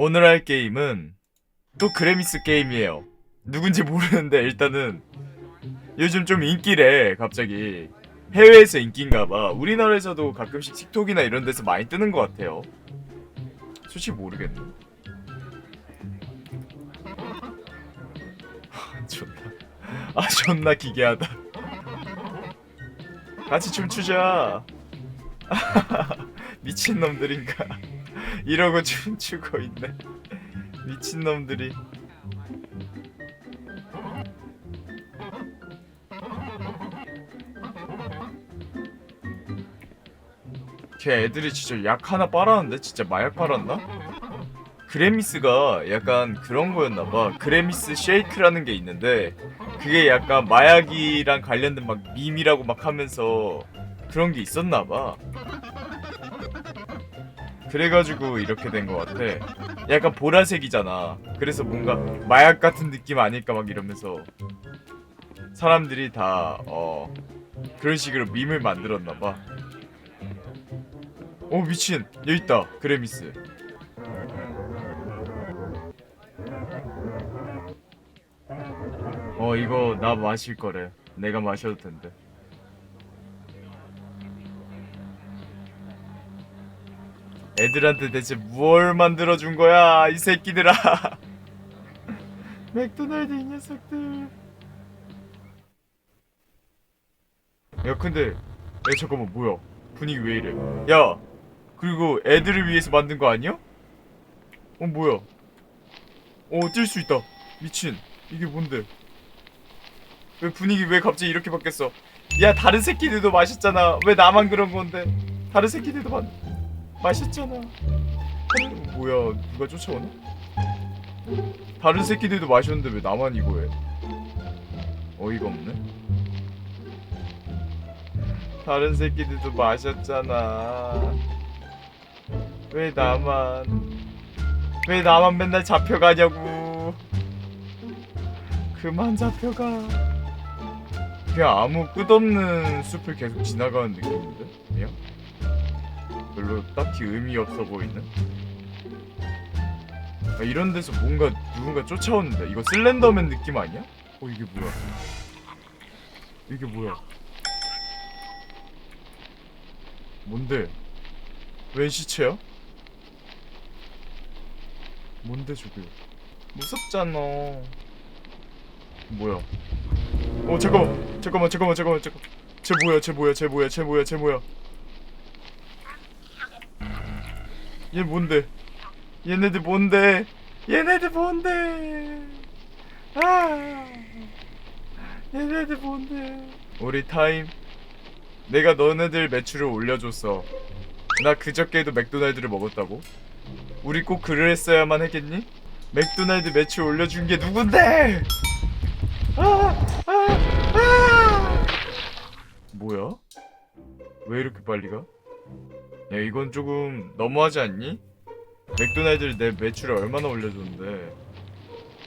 오늘 할 게임은 또 그래미스 게임이에요. 누군지 모르는데 일단은 요즘 좀 인기래 갑자기 해외에서 인기인가봐. 우리나라에서도 가끔씩 틱톡이나 이런 데서 많이 뜨는 것 같아요. 솔직히 모르겠네. 하, 존나 아 존나 기괴하다. 같이 춤추자. 미친 놈들인가? 이러고 춤추고 있네. 미친 놈들이. 걔 애들이 진짜 약 하나 빨았는데 진짜 마약 빨았나? 그래미스가 약간 그런 거였나봐. 그래미스 쉐이크라는 게 있는데 그게 약간 마약이랑 관련된 막 밈이라고 막 하면서 그런 게 있었나봐. 그래가지고 이렇게 된 것 같아. 약간 보라색이잖아. 그래서 뭔가 마약 같은 느낌 아닐까 막 이러면서 사람들이 다 어, 그런 식으로 밈을 만들었나 봐. 오 미친 여기 있다 그래미스. 어 이거 나 마실 거래. 내가 마셔도 된대. 애들한테 대체 뭘 만들어준 거야 이 새끼들아? 맥도날드 이 녀석들. 야 근데 야 잠깐만 뭐야? 분위기 왜 이래? 야 그리고 애들을 위해서 만든 거 아니야? 어 뭐야? 어뛸 수 있다. 미친. 이게 뭔데? 왜 분위기 왜 갑자기 이렇게 바뀌었어? 야 다른 새끼들도 마셨잖아. 왜 나만 그런 건데? 다른 새끼들도 마, 어, 뭐야 누가 쫓아오나? 다른 새끼들도 마셨는데 왜 나만 이거 해? 어이가 없네. 다른 새끼들도 마셨잖아. 왜 나만 왜 나만 맨날 잡혀가냐고. 그만 잡혀가. 그냥 아무 끝없는 숲을 계속 지나가는 느낌인데? 그냥 별로 딱히 의미 없어 보이는? 아, 이런 데서 뭔가 누군가 쫓아오는데 이거 슬렌더맨 느낌 아니야? 어 이게 뭐야? 이게 뭐야? 뭔데? 웬 시체야? 뭔데 저게? 무섭잖아. 뭐야? 어 잠깐만 잠깐만 잠깐만 잠깐만. 잠깐 쟤 뭐야 쟤 뭐야 쟤 뭐야 쟤 뭐야 쟤 뭐야 얘 뭔데 얘네들 뭔데 얘네들 뭔데 아 얘네들 뭔데 우리 타임 내가 너네들 매출을 올려줬어 나 그저께도 맥도날드를 먹었다고 우리 꼭 그를 했어야만 했겠니? 맥도날드 매출 올려준 게 누군데? 아, 아, 아! 뭐야? 왜 이렇게 빨리 가? 야 이건 조금 너무하지 않니? 맥도날드를 내 매출을 얼마나 올려줬는데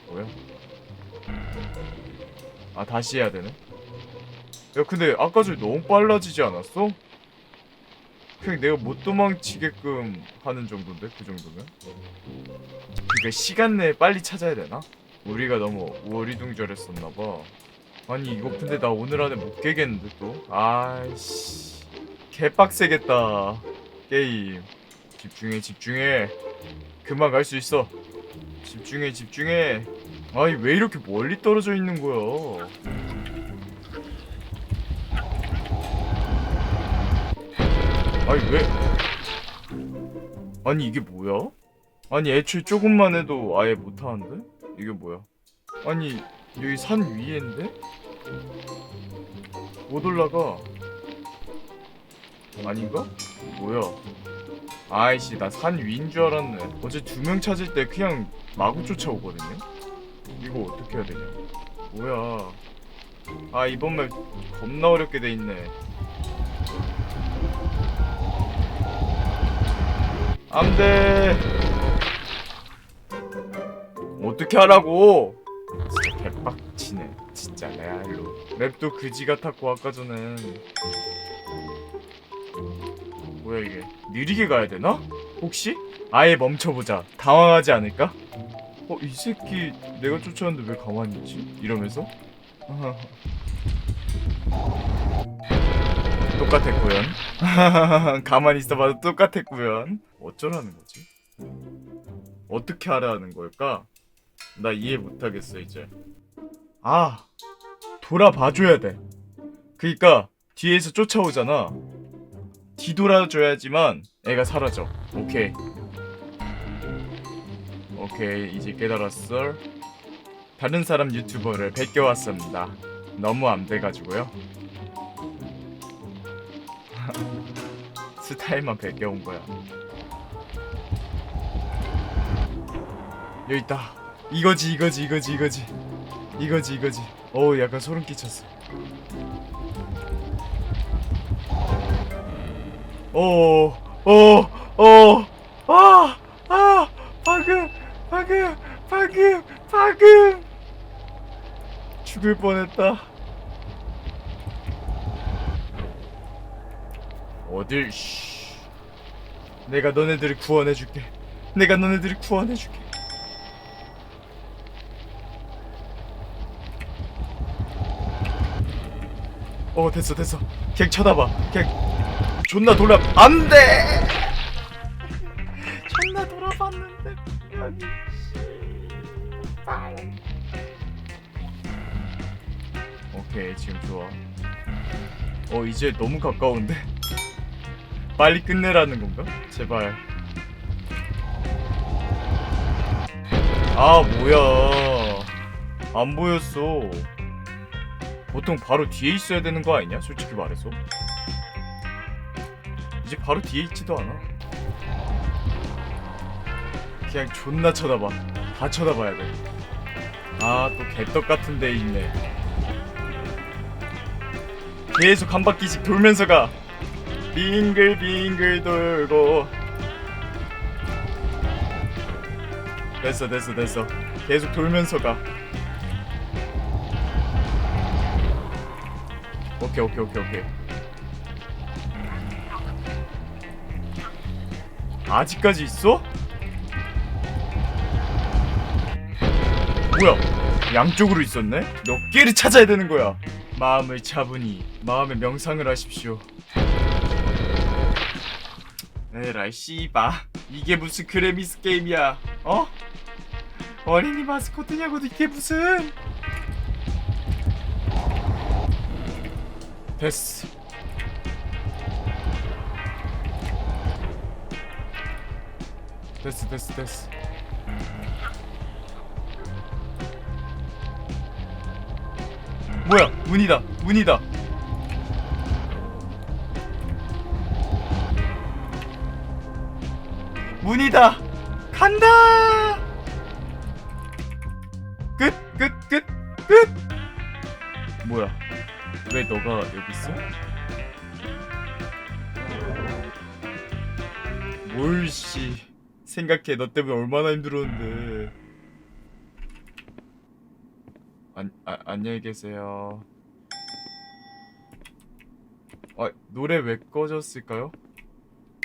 뭐야? 아 다시 해야 되네? 야 근데 아까 전에 너무 빨라지지 않았어? 그냥 내가 못 도망치게끔 하는 정도인데 그 정도면? 그니까 시간 내에 빨리 찾아야 되나? 우리가 너무 오리둥절했었나봐 아니 이거 근데 나 오늘 안에 못 깨겠는데 또? 아이씨 개빡세겠다 게임 집중해 집중해 금방 갈 수 있어 집중해 집중해 아니 왜 이렇게 멀리 떨어져 있는 거야 아니 왜 아니 이게 뭐야? 아니 애초에 조금만 해도 아예 못하는데? 이게 뭐야? 아니 여기 산 위에인데? 못 올라가 아닌가? 뭐야? 아이씨 나 산 위인 줄 알았네. 어제 두 명 찾을 때 그냥 마구 쫓아오거든요? 이거 어떻게 해야 되냐? 뭐야? 아 이번 맵 겁나 어렵게 돼 있네. 안돼! 어떻게 하라고? 진짜 개빡치네. 진짜 레알로. 맵도 그지 같았고 아까 전엔 뭐야 이게 느리게 가야 되나? 혹시? 아예 멈춰보자. 당황하지 않을까? 어, 이 새끼 내가 쫓아왔는데 왜 가만히 있지? 이러면서? 똑같았구연. 가만히 있어봐도 똑같았구연. 어쩌라는 거지? 어떻게 하라는 걸까? 나 이해 못하겠어 이제. 아, 돌아봐줘야 돼. 그니까 뒤에서 쫓아오잖아. 뒤돌아줘야지만 애가 사라져. 오케이. 오케이 이제 깨달았어. 다른 사람 유튜버를 베껴왔습니다. 너무 안 돼가지고요. 스타일만 베껴온 거야. 여기 있다. 이거지 이거지 이거지 이거지 이거지 이거지. 어우 약간 소름 끼쳤어. 오, 오, 오, 아, 아, 방금, 방금, 방금, 방금 죽을 뻔했다. 어딜, 씨. 내가 너네들을 구원해줄게. 내가 너네들을 구원해줄게. 어 됐어 됐어. 걔 쳐다봐. 걔 존나 돌아 안돼. 존나 돌아봤는데 여기. 오케이 지금 좋아. 어 이제 너무 가까운데. 빨리 끝내라는 건가? 제발. 아 뭐야? 안 보였어. 보통 바로 뒤에 있어야 되는 거 아니냐? 솔직히 말해서. 이제 바로 뒤에 있지도 않아. 그냥 존나 쳐다봐. 다 쳐다봐야 돼. 아, 또 개떡 같은 데 있네. 계속 한 바퀴씩 돌면서 가. 빙글빙글 돌고. 됐어, 됐어, 됐어. 계속 돌면서 가. 오케이, 오케이, 오케이, 오케이. 아직까지 있어? 뭐야? 양쪽으로 있었네? 몇 개를 찾아야 되는 거야? 마음을 차분히 마음의 명상을 하십시오. 에라이 씨바 이게 무슨 그래미스 게임이야? 어? 어린이 마스코트냐고도 이게 무슨? 됐어. 됐어 됐어 됐어. 뭐야 문이다 문이다. 문이다 간다 생각해. 너 때문에 얼마나 힘들었는데. 안, 아, 안녕히 계세요. 아 노래 왜 꺼졌을까요?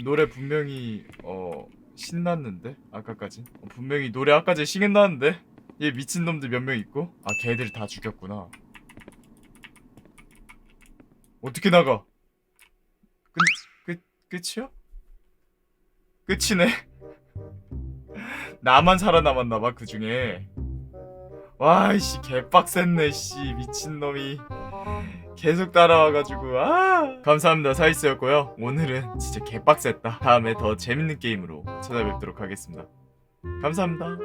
노래 분명히 어 신났는데? 아까까지? 어, 분명히 노래 아까지 신났는데? 얘 미친놈들 몇 명 있고? 아 걔들 다 죽였구나. 어떻게 나가? 끝, 끝, 끝이야? 끝이네. 나만 살아남았나 봐 그 중에. 와이씨 개빡셌네 씨 미친놈이. 계속 따라와가지고 아! 감사합니다. 사이스였고요. 오늘은 진짜 개빡셌다. 다음에 더 재밌는 게임으로 찾아뵙도록 하겠습니다. 감사합니다